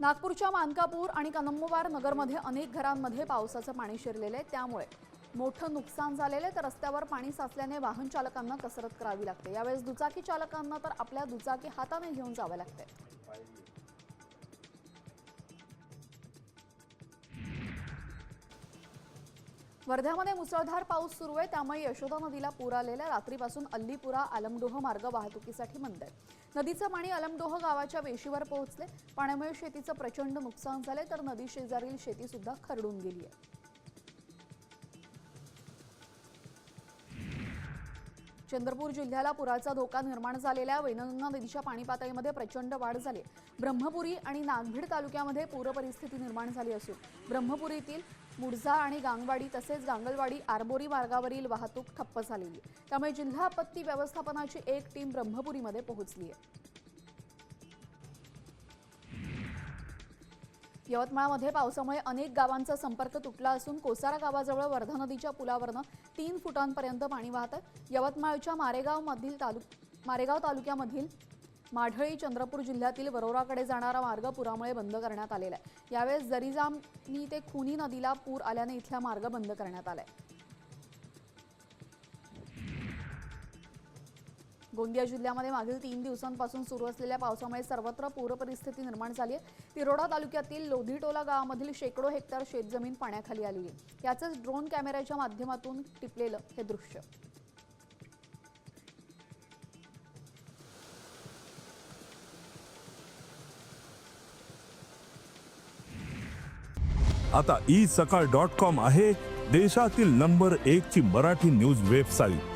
नागपूरच्या मानकापूर आणि कनंबवार नगरमध्ये अनेक घरांमध्ये पावसाचं पाणी शिरलेलं आहे. त्यामुळे मोठं नुकसान झालेलं आहे. तर रस्त्यावर पाणी साचल्याने वाहन चालकांना कसरत करावी लागते. यावेळेस दुचाकी चालकांना तर आपल्या दुचाकी हाताने घेऊन जावं लागते वर्ध्यामध्ये मुसळधार पाऊस सुरू आहे. त्यामुळे यशोदा नदीला पूर आलेल्या रात्रीपासून अल्लीपुरा आलमडोह मार्ग वाहतुकीसाठी बंद आहे. नदीचं पाणी अलमडोह गावाच्या वेशीवर पोहोचले. पाण्यामुळे शेतीचं प्रचंड नुकसान झाले तर नदी शेजारील शेती सुद्धा खरडून गेली आहे. चंद्रपूर जिल्ह्याला पुराचा धोका निर्माण झालेल्या वैनगंगा नदीच्या पाणी पातळीमध्ये प्रचंड वाढ झाली. ब्रह्मपुरी आणि नागभीड तालुक्यामध्ये पूरपरिस्थिती निर्माण झाली असून ब्रह्मपुरीतील मुडझा आणि गांगवाडी तसेच गांगलवाडी आरबोरी मार्गावरील वाहतूक ठप्प झालेली त्यामुळे जिल्हा आपत्ती व्यवस्थापनाची एक टीम ब्रह्मपुरीमध्ये पोहोचली आहे. यवतमाळमध्ये पावसामुळे अनेक गावांचा संपर्क तुटला असून कोसारा गावाजवळ वर्धा नदीच्या पुलावरनं तीन फुटांपर्यंत पाणी वाहत आहे यवतमाळच्या मारेगावमधील तालु मारेगाव तालुक्यामधील माढळी चंद्रपूर जिल्ह्यातील वरोराकडे जाणारा मार्ग पुरामुळे बंद करण्यात आलेला आहे. यावेळेस जरीजामनी ते खुनी नदीला पूर आल्याने इथला मार्ग बंद करण्यात आलाय. गोंदिया जिल्ह्यामध्ये मागील तीन दिवसांपासून सुरू असलेल्या पावसामुळे सर्वत्र पूरपरिस्थिती निर्माण झाली आहे. तिरोडा तालुक्यातील लोधीटोला गावामधील शेकडो हेक्टर शेतजमीन पाण्याखाली आली आहे. याचंच ड्रोन कॅमेऱ्याच्या माध्यमातून टिपलेलं हे दृश्य. आता ई सकाळ डॉट कॉम आहे देशातील नंबर एक ची मराठी न्यूज वेबसाईट